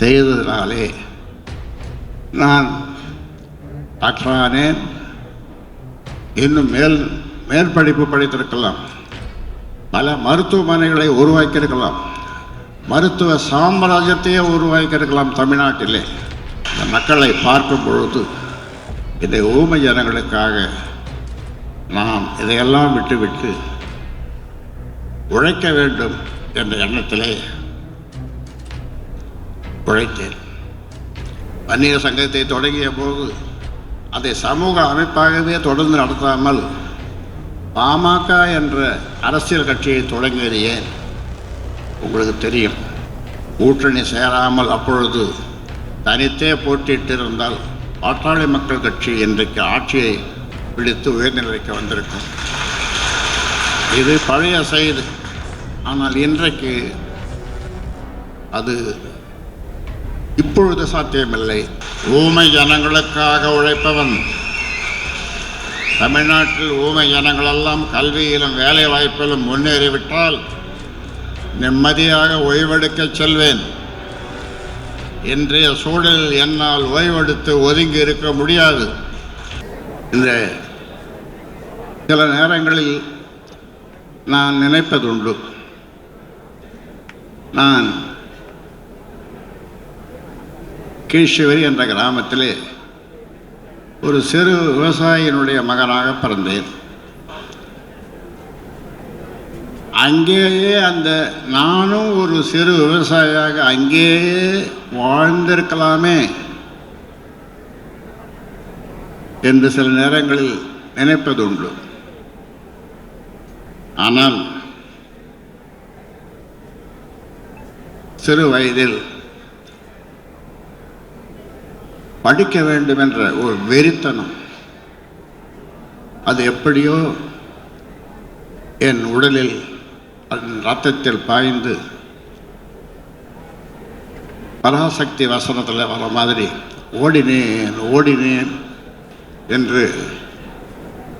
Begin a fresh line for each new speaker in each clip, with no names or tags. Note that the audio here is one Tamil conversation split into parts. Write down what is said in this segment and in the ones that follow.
செய்ததினாலே நான் டாக்டரானேன். இன்னும் மேல் மேற்படிப்பு படித்திருக்கலாம். பல மருத்துவமனைகளை உருவாக்கியிருக்கலாம். மருத்துவ சாம்ராஜ்யத்தையே உருவாக்கியிருக்கலாம் தமிழ்நாட்டிலே. இந்த மக்களை பார்க்கும் பொழுது இந்த ஊமை ஜனங்களுக்காக நாம் இதையெல்லாம் விட்டுவிட்டு உழைக்க வேண்டும் என்ற எண்ணத்திலே உழைத்தேன். வன்னியர் சங்கத்தை தொடங்கிய போது அதை சமூக அமைப்பாகவே தொடர்ந்து நடத்தாமல் பாமக என்ற அரசியல் கட்சியை தொடங்கியது ஏன்? உங்களுக்கு தெரியும். கூட்டணி சேராமல் அப்பொழுது தனித்தே போட்டியிட்டிருந்தால் பாட்டாளி மக்கள் கட்சி இன்றைக்கு ஆட்சியை பிடித்து உயர்நிலைக்கு வந்திருக்கும். இது பழைய செய்தி ஆனால் இன்றைக்கு அது இப்பொழுது சாத்தியமில்லை. ஊமை ஜனங்களுக்காக உழைப்பவன். தமிழ்நாட்டில் ஊமை ஜனங்களெல்லாம் கல்வியிலும் வேலை வாய்ப்பிலும் முன்னேறிவிட்டால் நிம்மதியாக ஓய்வெடுக்கச் செல்வேன். இன்றைய சூழலில் என்னால் ஓய்வெடுத்து ஒதுங்கி இருக்க முடியாது. இந்த சில நேரங்களில் நான் நினைப்பதுண்டு. நான் கீழ்ஷிவரி என்ற கிராமத்திலே ஒரு சிறு விவசாயியினுடைய மகனாக பிறந்தேன். அங்கேயே அந்த நானும் ஒரு சிறு விவசாயியாக அங்கேயே வாழ்ந்திருக்கலாமே என்று சில நேரங்களில் நினைப்பதுண்டு ஆனால் சிறு வயதில் படிக்க வேண்டும் என்ற ஒரு வெறித்தனம். அது எப்படியோ என் உடலில் அதன் ரத்தத்தில் பாய்ந்து பராசக்தி வசனத்தில் வர மாதிரி ஓடினேன் ஓடினேன் என்று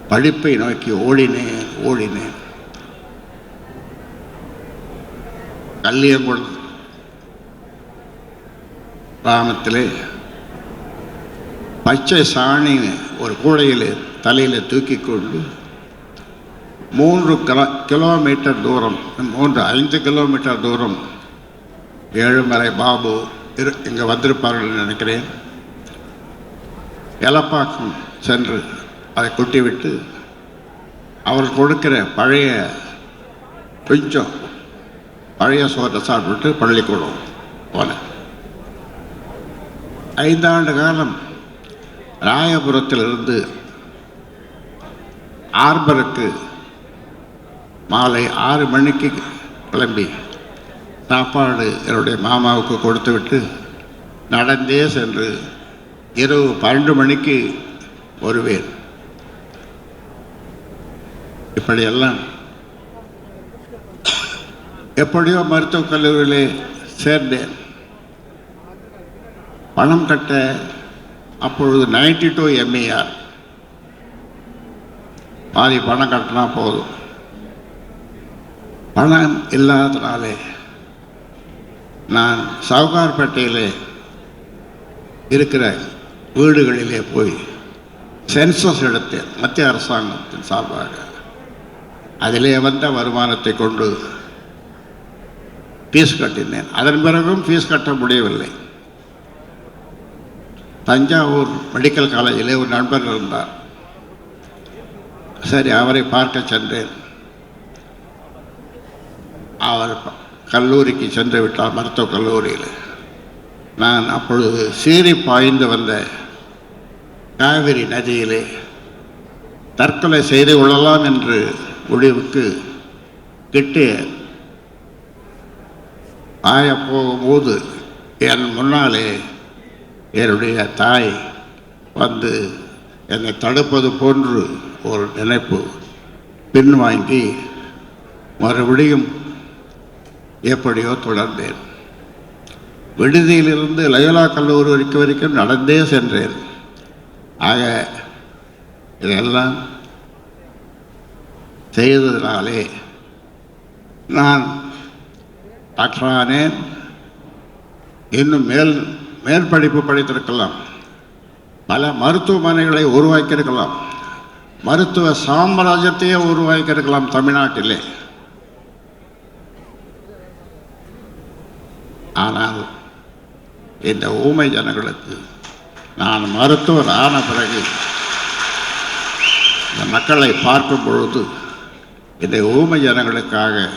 படிப்பை நோக்கி ஓடினேன் ஓடினேன். கல்லியங்குளம் கிராமத்திலே பச்சை சாணி ஒரு கூடையில் தலையில் தூக்கி கொண்டு மூன்று கிலோ கிலோமீட்டர் தூரம் மூன்று ஐந்து கிலோமீட்டர் தூரம் ஏழுமலை பாபு இரு இங்கே வந்திருப்பார்கள் நினைக்கிறேன். எலப்பாக்கம் சென்று அதை கொட்டிவிட்டு அவர் கொடுக்கிற பழைய கொஞ்சம் பழைய சோற்றை சாப்பிட்டு பள்ளிக்கூடம் போனேன் ஐந்தாண்டு காலம் ராயபுரத்திலிருந்து ஆர்பருக்கு மாலை ஆறு மணிக்கு கிளம்பி சாப்பாடு என்னுடைய மாமாவுக்கு கொடுத்துவிட்டு நடந்தே சென்று இரவு பன்னெண்டு மணிக்கு வருவேன். இப்படியெல்லாம் எப்படியோ மருத்துவக் கல்லூரியிலே சேர்ந்தேன். பணம் கட்ட அப்பொழுது நைன்டி டூ எம்ஏஆர் பாதி பணம் கட்டினா போதும். பணம் இல்லாதனாலே நான் சவுகார்பேட்டையிலே இருக்கிற வீடுகளிலே போய் சென்சஸ் எடுத்தேன் மத்திய அரசாங்கத்தின் சார்பாக. அதிலே வந்த வருமானத்தை கொண்டு ஃபீஸ் கட்டினேன். அதன் பிறகும் ஃபீஸ் கட்ட முடியவில்லை. தஞ்சாவூர் மெடிக்கல் காலேஜிலே ஒரு நண்பர் இருந்தார். சரி அவரை பார்க்க சென்றேன். அவர் கல்லூரிக்கு சென்று விட்டார் மருத்துவக் கல்லூரியில். நான் அப்பொழுது சீறி பாய்ந்து வந்த காவிரி நதியிலே தற்கொலை செய்து கொள்ளலாம் என்று முடிவுக்கு கிட்டு ஆய போகும்போது என் முன்னாலே என்னுடைய தாய் வந்து என்னை தடுப்பது போன்று ஒரு நினைப்பு பின்வாங்கி மறுபடியும் எப்படியோ தொடர்ந்தேன். விடுதியிலிருந்து லயோலா கல்லூரி வரைக்கும் வரைக்கும் நடந்தே சென்றேன். ஆக இதெல்லாம் செய்ததினாலே நான் டாக்டரானேன் இன்னும் மேல் மேற்படிப்பு படித்திருக்கலாம். பல மருத்துவமனைகளை உருவாக்கியிருக்கலாம். மருத்துவ சாம்ராஜ்யத்தையே உருவாக்கியிருக்கலாம் தமிழ்நாட்டிலே. ஆனால் இந்த ஊமை ஜனங்களுக்கு நான் மருத்துவர் ஆன பிறகு இந்த மக்களை பார்க்கும் பொழுது இந்த ஊமை ஜனங்களுக்காக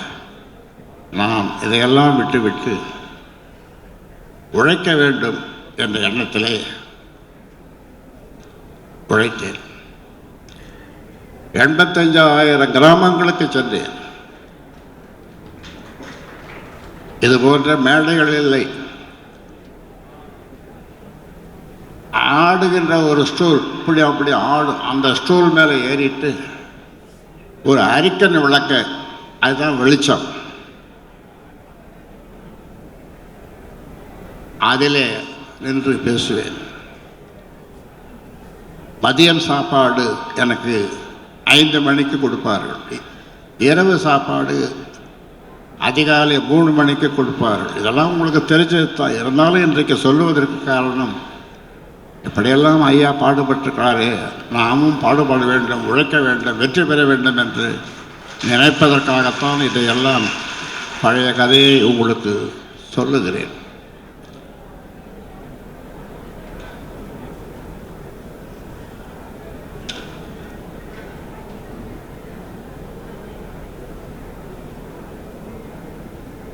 நாம் இதையெல்லாம் விட்டுவிட்டு உழைக்க வேண்டும் என்ற எண்ணத்திலே உழைத்தேன். எண்பத்தஞ்சாயிரம் கிராமங்களுக்கு சென்றேன். இது போன்ற மேடைகள் இல்லை. ஆடுகின்ற ஒரு ஸ்டூல் இப்படி அப்படி ஆடும் அந்த ஸ்டூல் மேலே ஏறிட்டு ஒரு அரிக்கன் விளக்க அதுதான் வெளிச்சம். அதிலே நின்று பேசுவேன். மதியம் சாப்பாடு எனக்கு ஐந்து மணிக்கு கொடுப்பார்கள். இரவு சாப்பாடு அதிகாலை மூணு மணிக்கு கொடுப்பார்கள். இதெல்லாம் உங்களுக்கு தெரிஞ்சது தான். இருந்தாலும் இன்றைக்கு சொல்லுவதற்கு காரணம் இப்படியெல்லாம் ஐயா பாடுபட்டிருக்காரு நாமும் பாடுபட வேண்டும் உழைக்க வேண்டும் வெற்றி பெற வேண்டும் என்று நினைப்பதற்காகத்தான் இதையெல்லாம் பழைய கதையை உங்களுக்கு சொல்லுகிறேன்.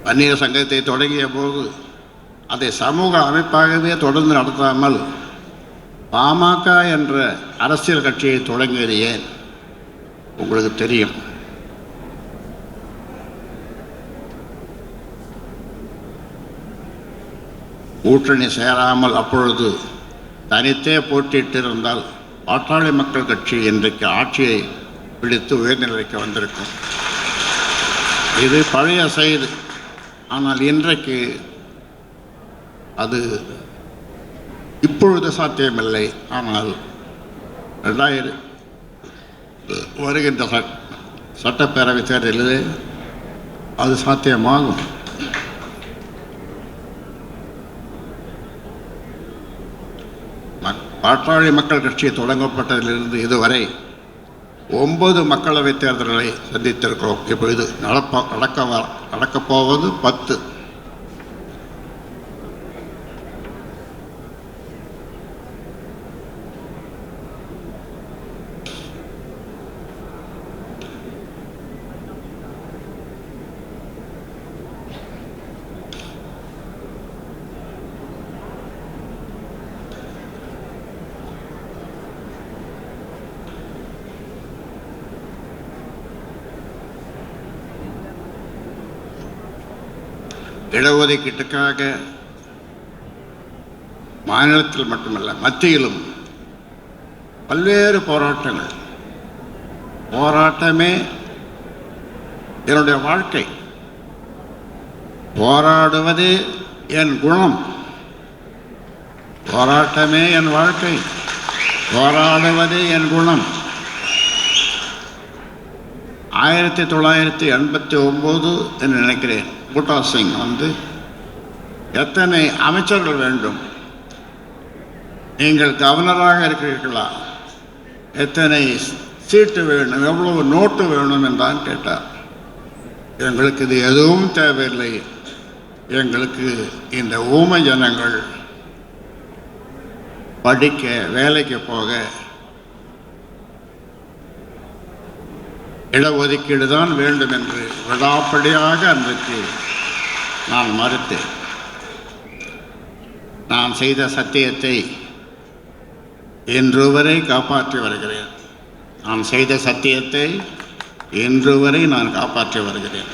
வன்னியர் சங்கத்தை தொடங்கிய போது அதை சமூக அமைப்பாகவே தொடர்ந்து நடத்தாமல் பாமக என்ற அரசியல் கட்சியை தொடங்கியது ஏன்? உங்களுக்கு தெரியும். கூட்டணி சேராமல் அப்பொழுது தனித்தே போட்டியிட்டிருந்தால் பாட்டாளி மக்கள் கட்சி இன்றைக்கு ஆட்சியை பிடித்து உயர்நிலைக்கு வந்திருக்கும். இது பழைய செய்தி ஆனால் இன்றைக்கு அது இப்பொழுது சாத்தியமில்லை. ஆனால் ரெண்டாயிரம் வருகின்ற சட்டப்பேரவை தேர்தலில் அது சாத்தியமாகும். மக்- பாட்டாளி மக்கள் கட்சி தொடங்கப்பட்டதிலிருந்து இதுவரை ஒன்பது மக்களவைத் தேர்தல்களை சந்தித்திருக்கிறோம். இப்பொழுது நடப்ப நடக்க வ- நடக்கப் போவது பத்து. இடஒதுக்கீட்டுக்காக மாநிலத்தில் மட்டுமல்ல மத்தியிலும் பல்வேறு போராட்டங்கள். போராட்டமே என்னுடைய வாழ்க்கை. போராடுவது என் குணம். போராட்டமே என் வாழ்க்கை. போராடுவது என் குணம். ஆயிரத்தி தொள்ளாயிரத்தி எண்பத்தி ஒம்பது என்று நினைக்கிறேன். பூட்டா சிங் வந்து எத்தனை அமைச்சர்கள் வேண்டும்? நீங்கள் கவர்னராக இருக்கிறீர்களா? எத்தனை சீட்டு வேணும்? எவ்வளவு நோட்டு வேணும் என்றான் கேட்டார். எங்களுக்கு இது எதுவும் தேவையில்லை. எங்களுக்கு இந்த ஊமை ஜனங்கள் படிக்க வேலைக்கு போக இடஒதுக்கீடு தான் வேண்டும் என்று விடாப்படியாக அன்றைக்கு நான் மறுத்தேன். நான் செய்த சத்தியத்தை இன்று வரை காப்பாற்றி வருகிறேன். நான் செய்த சத்தியத்தை இன்று வரை நான் காப்பாற்றி வருகிறேன்.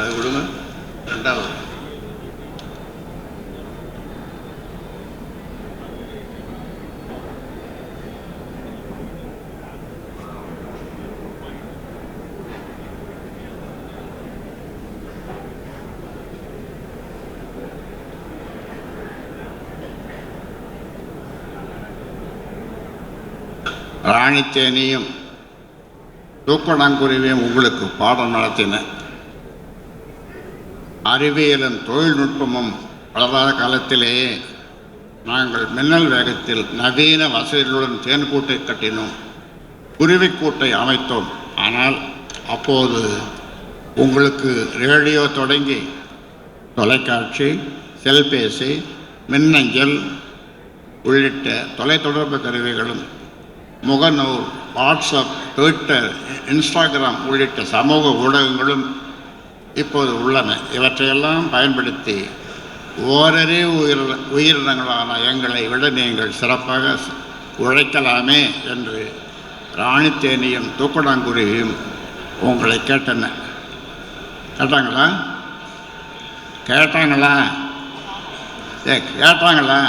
அது கொடுங்க. ரெண்டாவது. ராணித்தேனியும் தூக்கணாங்குருவியும் உங்களுக்கு பாடம் நடத்தினேன் அறிவியலும் தொழில்நுட்பமும் வளராத காலத்திலேயே நாங்கள் மின்னல் வேகத்தில் நவீன வசதிகளுடன் தேன்கூட்டை கட்டினோம். குருவிக்கூட்டை அமைத்தோம். ஆனால் அப்போது உங்களுக்கு ரேடியோ தொடங்கி தொலைக்காட்சி செல்பேசி மின்னஞ்சல் உள்ளிட்ட தொலைத்தொடர்பு கருவிகளும் முகநூல் வாட்ஸ்அப் ட்விட்டர் இன்ஸ்டாகிராம் உள்ளிட்ட சமூக ஊடகங்களும் இப்போது உள்ளன. இவற்றையெல்லாம் பயன்படுத்தி ஓரறிவு உயிர் உயிரினங்களான எங்களை விட நீங்கள் சிறப்பாக உழைக்கலாமே என்று ராணித்தேனியும் தூக்கணாங்குருவியும் உங்களை கேட்டன. கேட்டாங்களா? கேட்டாங்களா? ஏ கேட்டாங்களா?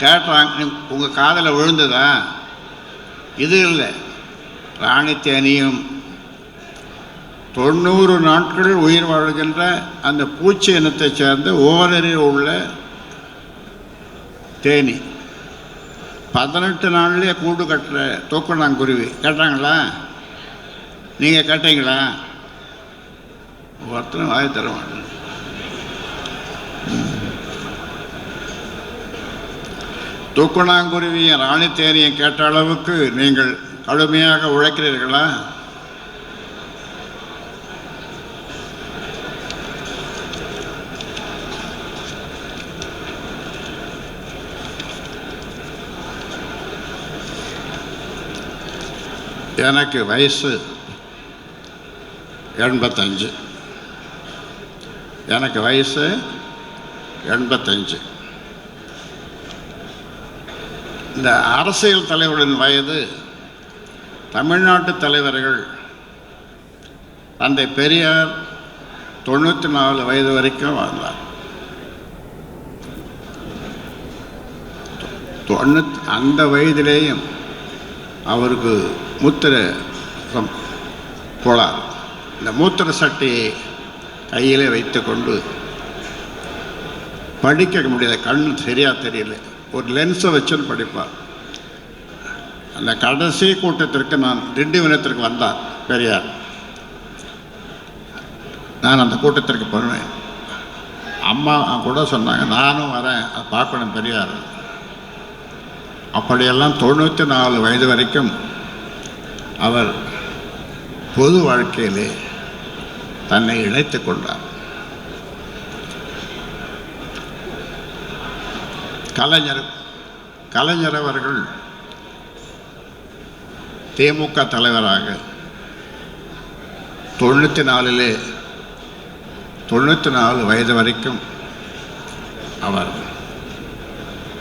கேட்டாங்க. உங்கள் காதில் விழுந்ததா? இது இல்லை. ராணித்தேனியும் தொண்ணூறு நாட்கள் உயிர் வாழ்கின்ற அந்த பூச்சி இனத்தைச் சேர்ந்த ஓவரில் உள்ள தேனி. பதினெட்டு நாள்லேயே கூடு கட்டுற தூக்கணாங்குருவி கேட்டாங்களா? நீங்கள் கேட்டீங்களா? ஒருத்தரும் வாய் தர மாட்டேன் தூக்கணாங்குருவியும் தேனியை கேட்ட அளவுக்கு நீங்கள் கடுமையாக உழைக்கிறீர்களா? எனக்கு வயசு எண்பத்தஞ்சு. எனக்கு வயசு எண்பத்தஞ்சு. இந்த அரசியல் தலைவர்களின் வயது தமிழ்நாட்டு தலைவர்கள் தந்தை பெரியார் தொண்ணூற்றி நாலு வயது வரைக்கும் வாழ்ந்தார். தொண்ணூத் அந்த வயதிலேயும் அவருக்கு மூத்திர சம்- கோளாறு இந்த மூத்திர சட்டியை கையிலே வைத்து கொண்டு படிக்க முடியாது கண் சரியாக தெரியல. ஒரு லென்ஸை வச்சுன்னு படிப்பார். அந்த கடைசி கூட்டத்திற்கு நான் திண்டிவனத்திற்கு வந்தார் பெரியார். நான் அந்த கூட்டத்திற்கு போனேன். அம்மா கூட சொன்னாங்க நானும் வரேன் அதை பார்க்கணும் பெரியார். அப்படியெல்லாம் தொண்ணூற்றி நாலு வயது வரைக்கும் அவர் பொது வாழ்க்கையிலே தன்னை இணைத்துக் கொண்டார். கலைஞர் கலைஞர் அவர்கள் திமுக தலைவராக தொண்ணூற்றி நாலிலே தொண்ணூற்றி நாலு வயது வரைக்கும் அவர்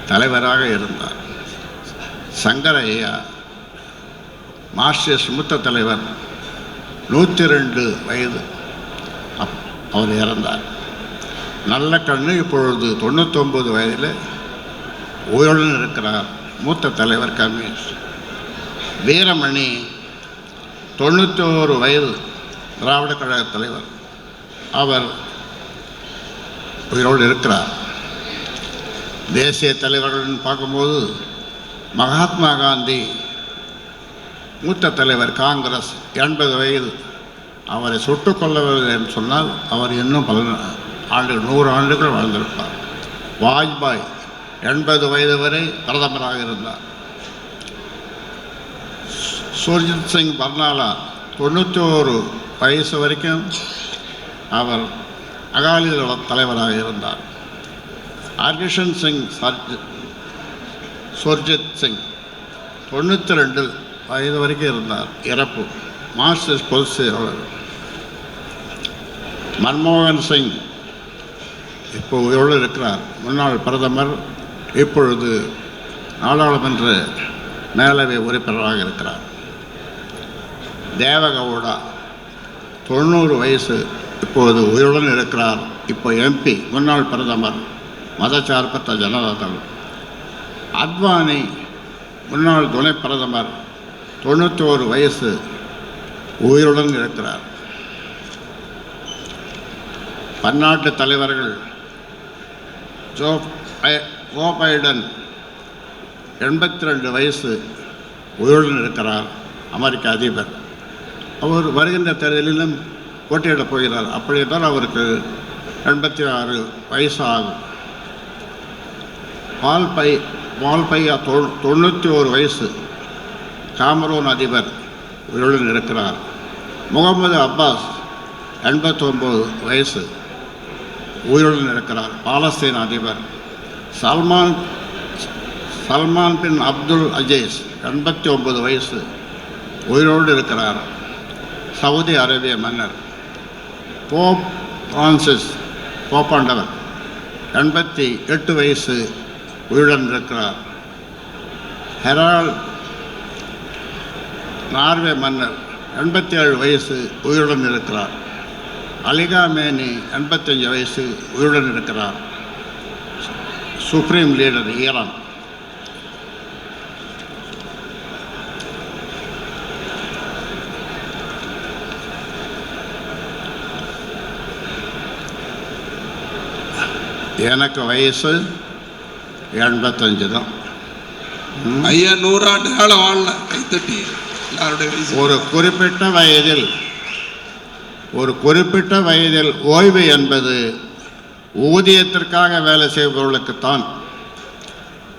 தலைவராக இருந்தார். சங்கரையா மார்க்சிஸ்ட் மூத்த தலைவர் நூற்றி ரெண்டு வயது. அப்- அவர் இறந்தார். நல்ல கண்ணு இப்பொழுது தொண்ணூத்தொம்பது வயதில் உயிருடன் இருக்கிறார் மூத்த தலைவர் கம்யூனிஸ்ட் வீரமணி தொண்ணூற்றோரு வயது திராவிட கழக தலைவர். அவர் உயிரோடு இருக்கிறார். தேசிய தலைவர்கள்னு பார்க்கும்போது மகாத்மா காந்தி மூத்த தலைவர் காங்கிரஸ் எண்பது வயது. அவரை சுட்டுக் கொள்ளவில்லை என்று சொன்னால் அவர் இன்னும் பல ஆண்டுகள் நூறு ஆண்டுகள் வாழ்ந்திருப்பார். வாஜ்பாய் எண்பது வயது வரை பிரதமராக இருந்தார். சுர்ஜித் சிங் பர்னாலா தொண்ணூற்றி ஒரு வயசு வரைக்கும் அவர் அகாலிதள தலைவராக இருந்தார். ஹர்கிஷன் சிங் சர்ஜித் சுர்ஜித் சிங் தொண்ணூற்றி ரெண்டு வயது வரைக்கும் இருந்தார். இறப்பு. மாஸ்டர்ஸ் பொலிசி அவர். மன்மோகன் சிங் இப்போ உயிரோடு இருக்கிறார்? முன்னாள் பிரதமர் இப்பொழுது நாடாளுமன்ற மேலவை உறுப்பினராக இருக்கிறார். தேவகவுடா தொண்ணூறு வயசு இப்போது உயிருடன் இருக்கிறார். இப்போ எம்பி முன்னாள் பிரதமர் மதச்சார்பற்ற ஜனதாதள். அத்வானி முன்னாள் துணை பிரதமர் தொண்ணூற்றோரு வயசு உயிருடன் இருக்கிறார் பன்னாட்டு தலைவர்கள் ஜோ பை- ஜோ பைடன் எண்பத்தி ரெண்டு வயசு உயிருடன் இருக்கிறார் அமெரிக்க அதிபர். அவர் வருகின்ற தேர்தலிலும் போட்டியிடப் போகிறார். அப்படி என்றால் அவருக்கு எண்பத்தி ஆறு வயசு ஆகும் பால் பை பால் பையா தொ தொண்ணூற்றி ஒரு வயசு காமரூன் அதிபர் உயிருடன் இருக்கிறார். முகமது அப்பாஸ் எண்பத்தொம்போது வயசு உயிருடன் இருக்கிறார். பாலஸ்தீன் அதிபர் சல்மான் சல்மான் பின் அப்துல் அஜீஸ் எண்பத்தி ஒன்பது வயசு உயிரோடு இருக்கிறார். சவுதி அரேபிய மன்னர் போப் பிரான்சிஸ் போப்பாண்டவர் எண்பத்தி எட்டு வயசு உயிருடன் இருக்கிறார். ஹெரால் நார்வே மன்னர் எண்பத்தி ஏழு வயசு உயிருடன் இருக்கிறார். அலிகா மேனி எண்பத்தஞ்சு வயசு உயிருடன் இருக்கிறார். Supreme leader Iran. எனக்கு வயசு எண்பத்தஞ்சு தான்.
ஐயா நூறாண்டு காலம் வாழல கைத்தட்டி.
ஒரு குறிப்பிட்ட வயதில் ஒரு குறிப்பிட்ட வயதில் ஓய்வு என்பது ஊதியத்திற்காக வேலை செய்பவர்களுக்குத்தான்.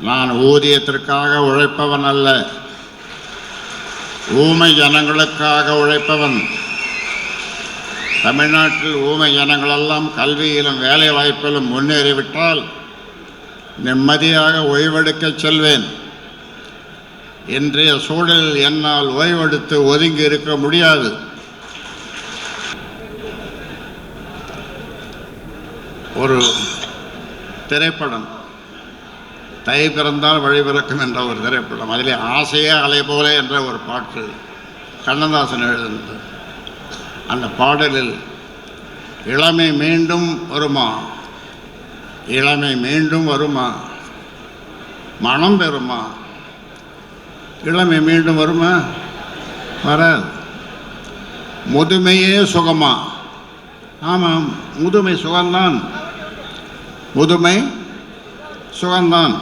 நான் ஊதியத்திற்காக உழைப்பவன் அல்ல. ஊமை ஜனங்களுக்காக உழைப்பவன். தமிழ்நாட்டில் ஊமை ஜனங்களெல்லாம் கல்வியிலும் வேலை வாய்ப்பிலும் முன்னேறிவிட்டால் நிம்மதியாக ஓய்வெடுக்கச் செல்வேன். இன்றைய சூழலில் என்னால் ஓய்வெடுத்து ஒதுங்கி இருக்க முடியாது. ஒரு திரைப்படம் தை பிறந்தால் வழிபிறக்கும் என்ற ஒரு திரைப்படம். அதிலே ஆசையே அலை போல என்ற ஒரு பாட்டு கண்ணதாசன் எழுதினது. அந்த பாடலில் இளமை மீண்டும் வருமா? இளமை மீண்டும் வருமா? மனம் பெறுமா? இளமை மீண்டும் வருமா? வராது. முதுமையே சுகமா? ஆமாம் முதுமை சுகம்தான். முதுமை சுகம்தான்.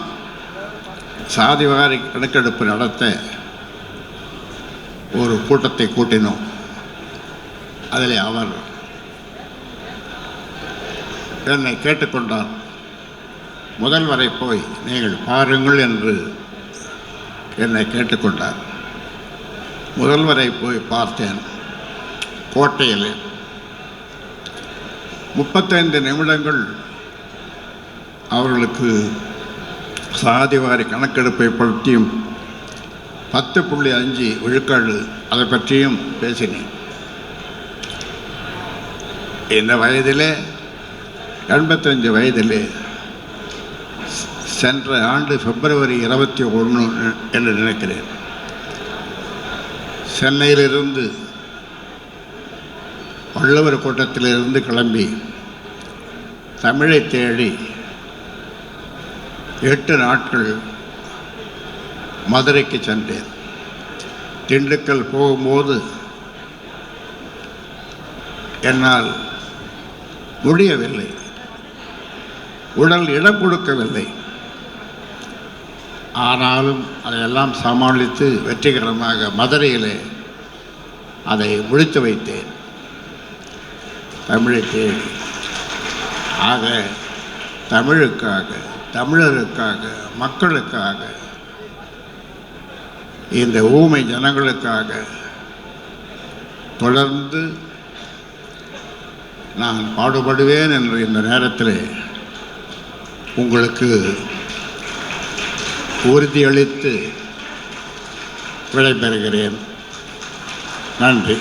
சாதிவாரி கணக்கெடுப்பு நடத்த ஒரு கூட்டத்தை கூட்டினோம். அதில் அவர் என்னை கேட்டுக்கொண்டார். முதல்வரை போய் நீங்கள் பாருங்கள் என்று என்னை கேட்டுக்கொண்டார். முதல்வரை போய் பார்த்தேன். கோட்டையில். முப்பத்தைந்து நிமிடங்கள் அவர்களுக்கு சாதிவாரி கணக்கெடுப்பை பற்றியும் பத்து புள்ளி அஞ்சு விழுக்காடு அதை பற்றியும் பேசினேன். இந்த வயதிலே எண்பத்தஞ்சு வயதிலே சென்ற ஆண்டு பிப்ரவரி இருபத்தி ஒன்று என்று நினைக்கிறேன். சென்னையிலிருந்து வள்ளுவர் கூட்டத்திலிருந்து கிளம்பி தமிழை தேடி எட்டு நாட்கள் மதுரைக்கு சென்றேன். திண்டுக்கல் போகும்போது என்னால் முடியவில்லை. உடல் இடம் கொடுக்கவில்லை. ஆனாலும் அதையெல்லாம் சமாளித்து வெற்றிகரமாக மதுரையிலே அதை முடித்து வைத்தேன். தமிழை தேடி. ஆக தமிழுக்காக தமிழருக்காக மக்களுக்காக இந்த ஊமை ஜனங்களுக்காக தொடர்ந்து நான் பாடுபடுவேன் என்று இந்த நேரத்தில் உங்களுக்கு உறுதியளித்து விடைபெறுகிறேன். நன்றி.